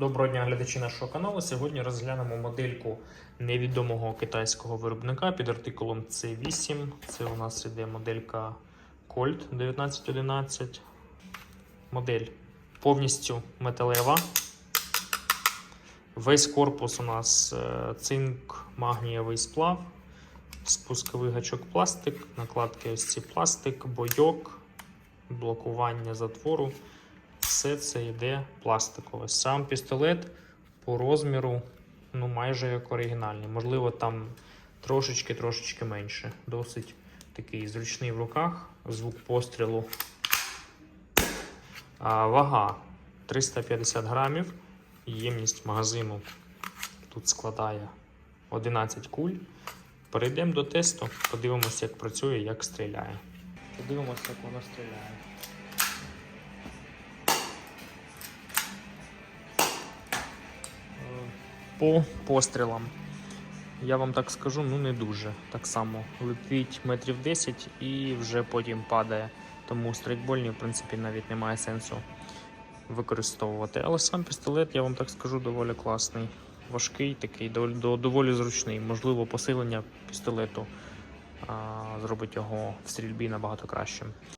Доброго дня, глядачі нашого каналу. Сьогодні розглянемо модельку невідомого китайського виробника під артикулом C8. Це у нас іде моделька Colt 1911. Модель повністю металева. Весь корпус у нас е, цинк, магнієвий сплав, спусковий гачок пластик, накладки ось ці пластик, бойок, блокування затвору. Все це йде пластикове. Сам пістолет по розміру ну, майже як оригінальний. Можливо, там трошечки-трошечки менше. Досить такий зручний в руках, звук пострілу. А, вага 350 грамів. Ємність магазину тут складає 11 куль. Перейдемо до тесту, подивимося, як працює, як стріляє. Подивимося, як воно стріляє. По пострілам. Я вам так скажу, ну не дуже. Так само летить метрів 10 і вже потім падає. Тому страйкбольні, в принципі, навіть немає сенсу використовувати. Але сам пістолет, я вам так скажу, доволі класний. Важкий, такий, доволі зручний. Можливо, посилення пістолету а, зробить його в стрільбі набагато кращим.